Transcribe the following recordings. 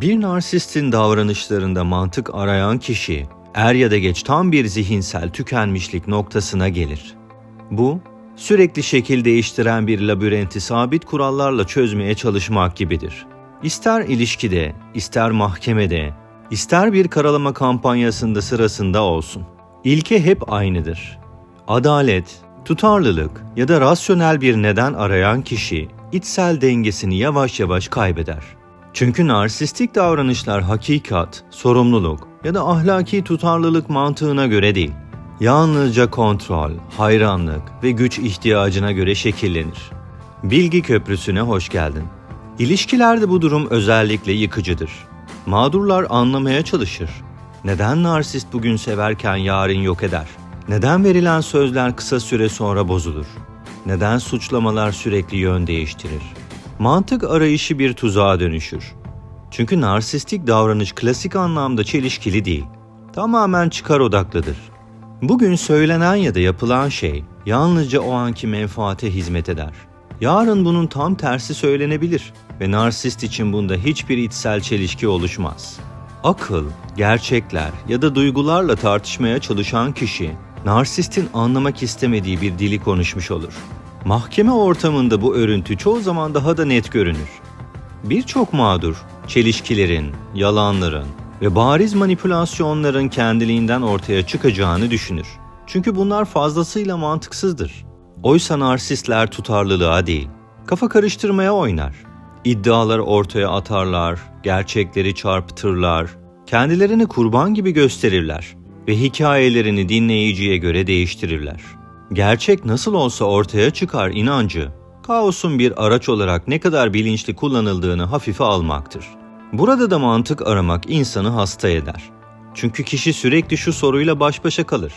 Bir narsistin davranışlarında mantık arayan kişi er ya da geç tam bir zihinsel tükenmişlik noktasına gelir. Bu, sürekli şekil değiştiren bir labirenti sabit kurallarla çözmeye çalışmak gibidir. İster ilişkide, ister mahkemede, ister bir karalama kampanyasında sırasında olsun. İlke hep aynıdır. Adalet, tutarlılık ya da rasyonel bir neden arayan kişi içsel dengesini yavaş yavaş kaybeder. Çünkü narsistik davranışlar hakikat, sorumluluk ya da ahlaki tutarlılık mantığına göre değil, yalnızca kontrol, hayranlık ve güç ihtiyacına göre şekillenir. Bilgi köprüsüne hoş geldin. İlişkilerde bu durum özellikle yıkıcıdır. Mağdurlar anlamaya çalışır. Neden narsist bugün severken yarın yok eder? Neden verilen sözler kısa süre sonra bozulur? Neden suçlamalar sürekli yön değiştirir? Mantık arayışı bir tuzağa dönüşür. Çünkü narsistik davranış klasik anlamda çelişkili değil. Tamamen çıkar odaklıdır. Bugün söylenen ya da yapılan şey yalnızca o anki menfaate hizmet eder. Yarın bunun tam tersi söylenebilir ve narsist için bunda hiçbir içsel çelişki oluşmaz. Akıl, gerçekler ya da duygularla tartışmaya çalışan kişi, narsistin anlamak istemediği bir dili konuşmuş olur. Mahkeme ortamında bu örüntü çoğu zaman daha da net görünür. Birçok mağdur, çelişkilerin, yalanların ve bariz manipülasyonların kendiliğinden ortaya çıkacağını düşünür. Çünkü bunlar fazlasıyla mantıksızdır. Oysa narsistler tutarlılığa değil, kafa karıştırmaya oynar. İddialar ortaya atarlar, gerçekleri çarpıtırlar, kendilerini kurban gibi gösterirler ve hikayelerini dinleyiciye göre değiştirirler. Gerçek nasıl olsa ortaya çıkar inancı, kaosun bir araç olarak ne kadar bilinçli kullanıldığını hafife almaktır. Burada da mantık aramak insanı hasta eder. Çünkü kişi sürekli şu soruyla baş başa kalır.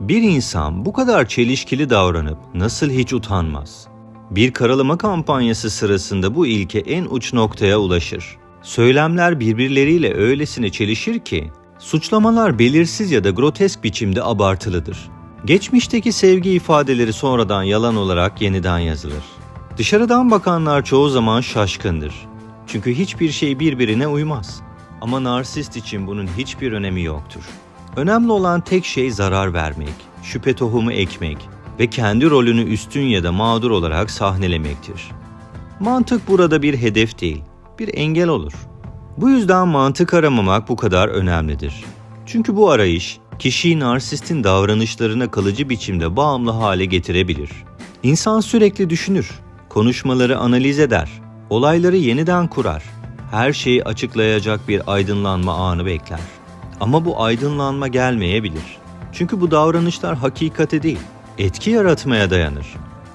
Bir insan bu kadar çelişkili davranıp nasıl hiç utanmaz? Bir karalama kampanyası sırasında bu ilke en uç noktaya ulaşır. Söylemler birbirleriyle öylesine çelişir ki, suçlamalar belirsiz ya da grotesk biçimde abartılıdır. Geçmişteki sevgi ifadeleri sonradan yalan olarak yeniden yazılır. Dışarıdan bakanlar çoğu zaman şaşkındır. Çünkü hiçbir şey birbirine uymaz. Ama narsist için bunun hiçbir önemi yoktur. Önemli olan tek şey zarar vermek, şüphe tohumu ekmek ve kendi rolünü üstün ya da mağdur olarak sahnelemektir. Mantık burada bir hedef değil, bir engel olur. Bu yüzden mantık aramamak bu kadar önemlidir. Çünkü bu arayış kişiyi narsistin davranışlarına kalıcı biçimde bağımlı hale getirebilir. İnsan sürekli düşünür, konuşmaları analiz eder, olayları yeniden kurar, her şeyi açıklayacak bir aydınlanma anı bekler. Ama bu aydınlanma gelmeyebilir. Çünkü bu davranışlar hakikate değil, etki yaratmaya dayanır.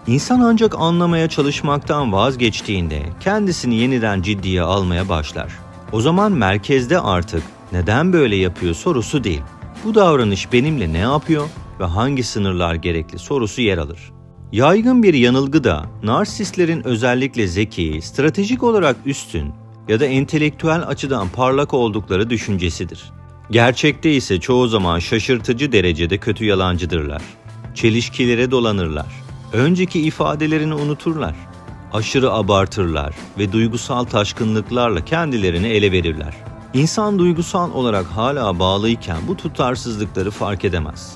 İnsan ancak anlamaya çalışmaktan vazgeçtiğinde kendisini yeniden ciddiye almaya başlar. O zaman merkezde artık neden böyle yapıyor sorusu değil. Bu davranış benimle ne yapıyor ve hangi sınırlar gerekli sorusu yer alır. Yaygın bir yanılgı da narsistlerin özellikle zeki, stratejik olarak üstün ya da entelektüel açıdan parlak oldukları düşüncesidir. Gerçekte ise çoğu zaman şaşırtıcı derecede kötü yalancıdırlar. Çelişkilere dolanırlar. Önceki ifadelerini unuturlar. Aşırı abartırlar ve duygusal taşkınlıklarla kendilerini ele verirler. İnsan duygusal olarak hala bağlıyken bu tutarsızlıkları fark edemez.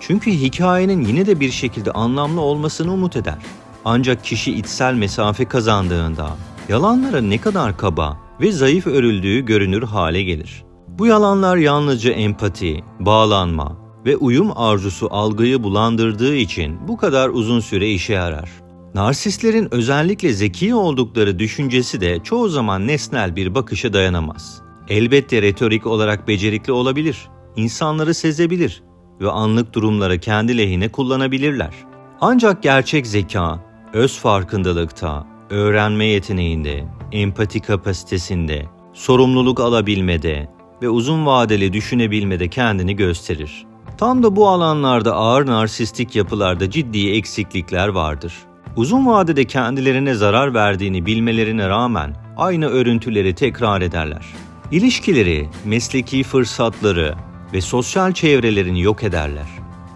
Çünkü hikayenin yine de bir şekilde anlamlı olmasını umut eder. Ancak kişi içsel mesafe kazandığında yalanlara ne kadar kaba ve zayıf örüldüğü görünür hale gelir. Bu yalanlar yalnızca empati, bağlanma ve uyum arzusu algıyı bulandırdığı için bu kadar uzun süre işe yarar. Narsistlerin özellikle zeki oldukları düşüncesi de çoğu zaman nesnel bir bakışa dayanamaz. Elbette retorik olarak becerikli olabilir, insanları sezebilir ve anlık durumları kendi lehine kullanabilirler. Ancak gerçek zeka, öz farkındalıkta, öğrenme yeteneğinde, empati kapasitesinde, sorumluluk alabilmede ve uzun vadeli düşünebilmede kendini gösterir. Tam da bu alanlarda ağır narsistik yapılarda ciddi eksiklikler vardır. Uzun vadede kendilerine zarar verdiğini bilmelerine rağmen aynı örüntüleri tekrar ederler. İlişkileri, mesleki fırsatları ve sosyal çevrelerini yok ederler.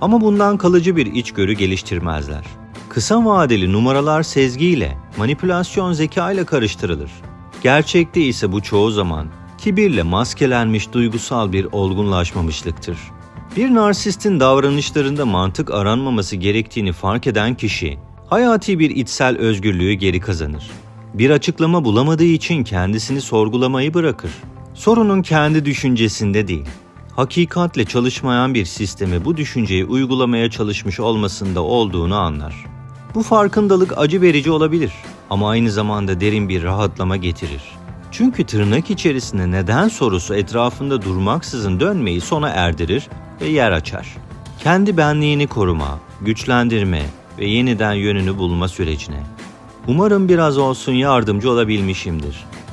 Ama bundan kalıcı bir içgörü geliştirmezler. Kısa vadeli numaralar sezgiyle, manipülasyon zeka ile karıştırılır. Gerçekte ise bu çoğu zaman kibirle maskelenmiş duygusal bir olgunlaşmamışlıktır. Bir narsistin davranışlarında mantık aranmaması gerektiğini fark eden kişi, hayati bir içsel özgürlüğü geri kazanır. Bir açıklama bulamadığı için kendisini sorgulamayı bırakır. Sorunun kendi düşüncesinde değil, hakikatle çalışmayan bir sistemi bu düşünceyi uygulamaya çalışmış olmasında olduğunu anlar. Bu farkındalık acı verici olabilir ama aynı zamanda derin bir rahatlama getirir. Çünkü tırnak içerisinde neden sorusu etrafında durmaksızın dönmeyi sona erdirir ve yer açar. Kendi benliğini koruma, güçlendirme ve yeniden yönünü bulma sürecine. Umarım biraz olsun yardımcı olabilmişimdir.